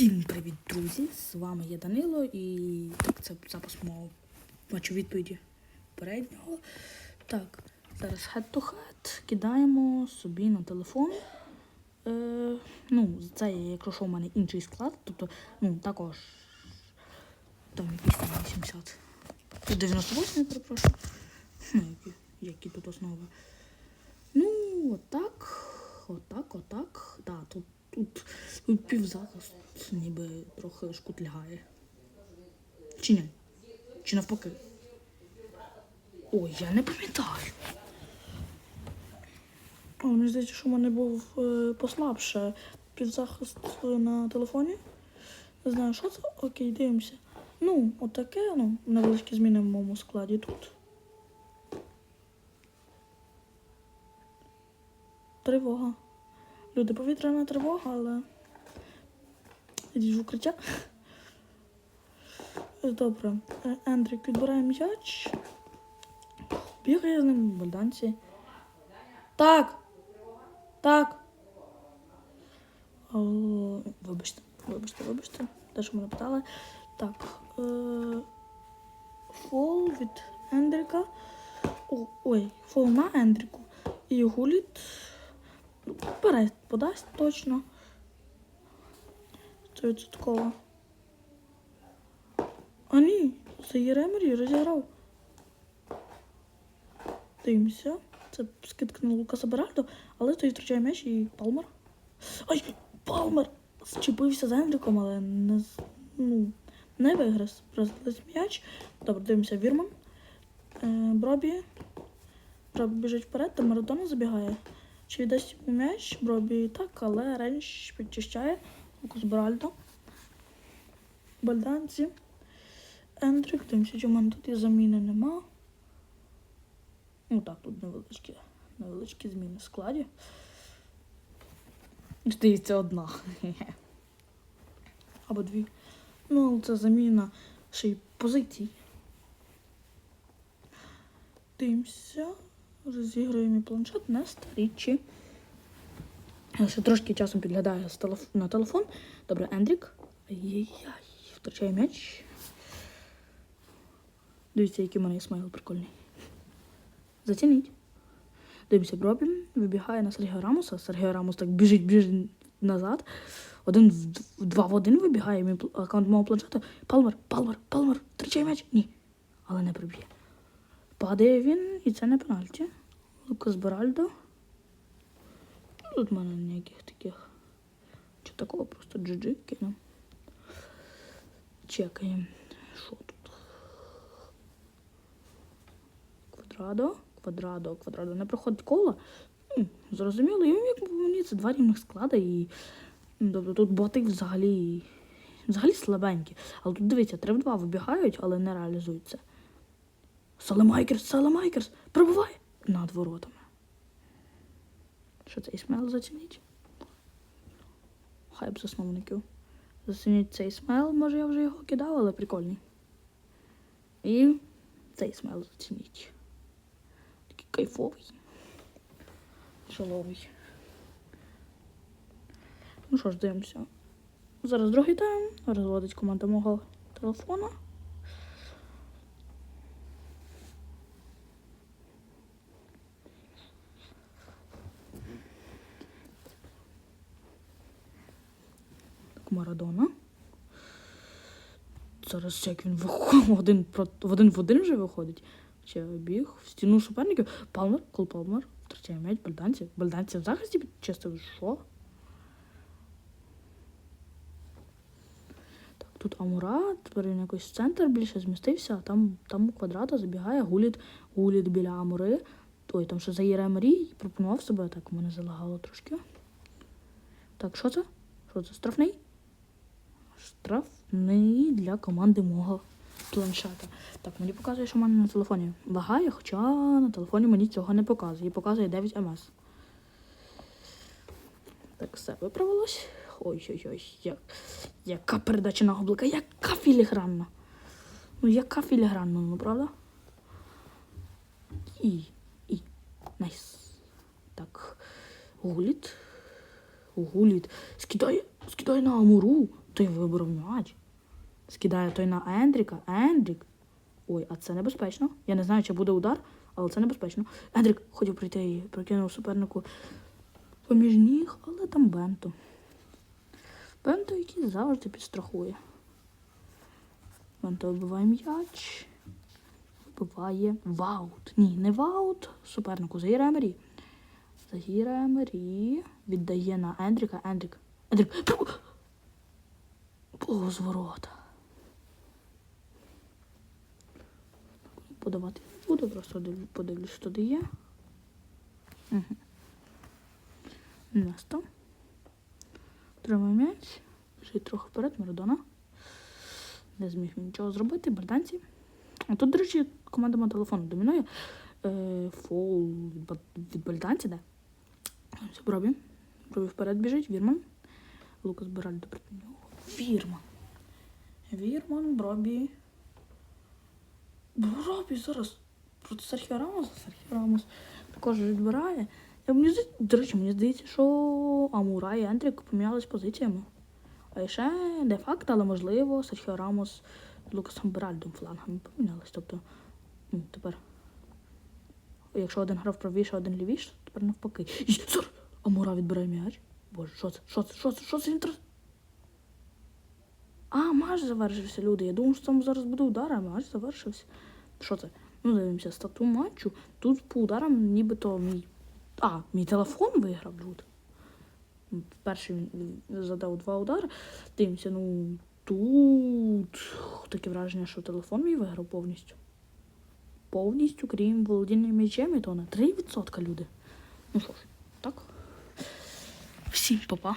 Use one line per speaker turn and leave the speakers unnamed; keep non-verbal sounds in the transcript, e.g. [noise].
Всім привіт, друзі! З вами я Данило і так, це запис мого бачу відповіді переднього. Так, зараз head to head кидаємо собі на телефон. Е, ну, це якщо що в мене інший склад, тобто, ну, також там якісь там 80. Тут 98, я перепрошую. Хм, які, які тут основи. Ну, отак, отак, отак. Да, тут, тут півзахист ніби трохи шкутлягає. Чи ні? Чи навпаки? Ой, я не пам'ятаю. Мені здається, що в мене був е, послабше півзахист е, на телефоні. Не знаю, що це. Окей, дивимося. Ну, отаке, ну, невеличкі зміни в моєму складі тут. Тривога. Люди, повітряна тривога, але. В укриття. Добре. Е, Ендрік відбирає м'яч. Бігає з ним в бальданці. Так. Так. Вибачте, вибачте, вибачте. Те, що мене питали. Так. Е, фол від Ендріка. Ой, фол на Ендріку. І гуліт. Вперед подасть точно. Це відсотково. А ні, це Єремері розіграв. Дивимося. Це скидка на Лукаса Беральдо, але той втрачає м'яч і Палмер. Ай! Палмер! Зчепився з Ендріком, але не, ну, не виграв. Роздались м'яч. Добре, дивимося Вірман. Е, Бробі. Бробі біжить вперед, та Марадона забігає. Чи віддасть м'яч? Бробі так, але Ренш підчищає. Лукас Беральдо. Бальданці. Ендрік, дивимося, в мене тут і заміни нема. Ну так, тут невеличкі, невеличкі зміни в складі. Здається, одна. Або дві. Ну, але це заміна ще й позицій. Дивимося. Розіграємо і планшет на старічі. Я ще трошки часом підглядаю на телефон. Добре, Ендрік. Ай-яй-яй. Втрачає м'яч. Дивіться, який в мене смайл прикольний. Зацініть. Дивимося, Бробін вибігає на Сергія Рамоса. Сергій Рамос так біжить, біжить назад. Один в два в один вибігає мій аккаунт мого планшета. Палмер, Палмер, Палмер, втрачає м'яч. Ні. Але не приб'є. Падає він, і це не пенальті. Лукас Беральдо. Тут в мене ніяких таких. Чи такого просто GG кинув. Чекаємо. Що тут? Квадрадо, квадрадо, квадрадо. Не проходить коло. Ну, зрозуміло, і як мені це два рівних склада і. ну, Тобто тут боти взагалі. Взагалі слабенькі. Але тут дивіться, 3 в 2 вибігають, але не реалізуються. Салемайкерс, Салемайкерс! Пробиває над воротами. Що цей смайл зацініть? Хайп засновників. Зацініть цей смайл, може я вже його кидав, але прикольний. І цей смайл зацініть. Такий кайфовий. Шаловий. Ну що ж, дивимося. Зараз другий тайм. Розводить команда мого телефона. Марадона. Зараз як він виходить [laughs] один, в один в один вже виходить. Чи біг в стіну суперників. Палмер, Кол Палмер, втрачає м'яч, бальданці. Бальданці в захисті підчистив. Що? Так, тут Амура, тепер він якось в центр більше змістився, а там, там квадрата забігає гуліт, гуліт біля Амури. Ой, там ще Заїра Марій пропонував себе, так мене залагало трошки. Так, що це? Що це? Штрафний? Штрафний для команди мого планшета. Так, мені показує, що в мене на телефоні лагає, хоча на телефоні мені цього не показує. І показує 9 МС. Так, все виправилось. Ой-ой-ой, як, яка передача на облака, яка філігранна. Ну, яка філігранна, ну правда? І, і, найс. Так, гуліт. Гуліт. Скидає, скидає на Амуру. Той вибрав м'яч. Скидає той на Ендріка. Ендрік. Ой, а це небезпечно. Я не знаю, чи буде удар, але це небезпечно. Ендрік хотів прийти і прокинув супернику поміж ніг, але там Бенто. Бенто, який завжди підстрахує. Бенто вибиває м'яч. Вибиває ваут. Ні, не ваут. Супернику Загіра Емері. Загіра Емері віддає на Ендріка. Ендрік. Ендрік. Богу з ворота. Подавати не буду, просто подивлюсь, що де є. Угу. Несто. Тримає м'яч. Біжить трохи вперед, Марадона. Не зміг нічого зробити, британці. А тут, до речі, команда мого телефону домінує. Е, фол від, ба- де? Бробі. Бробі вперед біжить, Вірман. Лукас Беральдо проти нього. Вірман. Вірман, Бробі. Бробі зараз проти Серхіо Рамоса. Серхіо Рамос також відбирає. Я мені до речі, мені здається, що Амура і Ендрік помінялись позиціями. А ще не факт, але можливо, Серхіо Рамос з Лукасом Беральдом флангами помінялись. Тобто, ну, тепер, якщо один грав правіше, один лівіше, то тепер навпаки. Амура відбирає м'яч. Боже, що це? Що це? Що це? Що це? А, матч завершився, люди. Я думав, що там зараз буде удар, а матч завершився. Що це? Ну, дивимося, стату матчу. Тут по ударам нібито мій. А, мій телефон виграв тут. Перший він задав два удари. Дивимося, ну тут таке враження, що телефон мій виграв повністю. Повністю, крім володіння м'ячем, і то на 3% люди. Ну що ж, так. Всім па-па.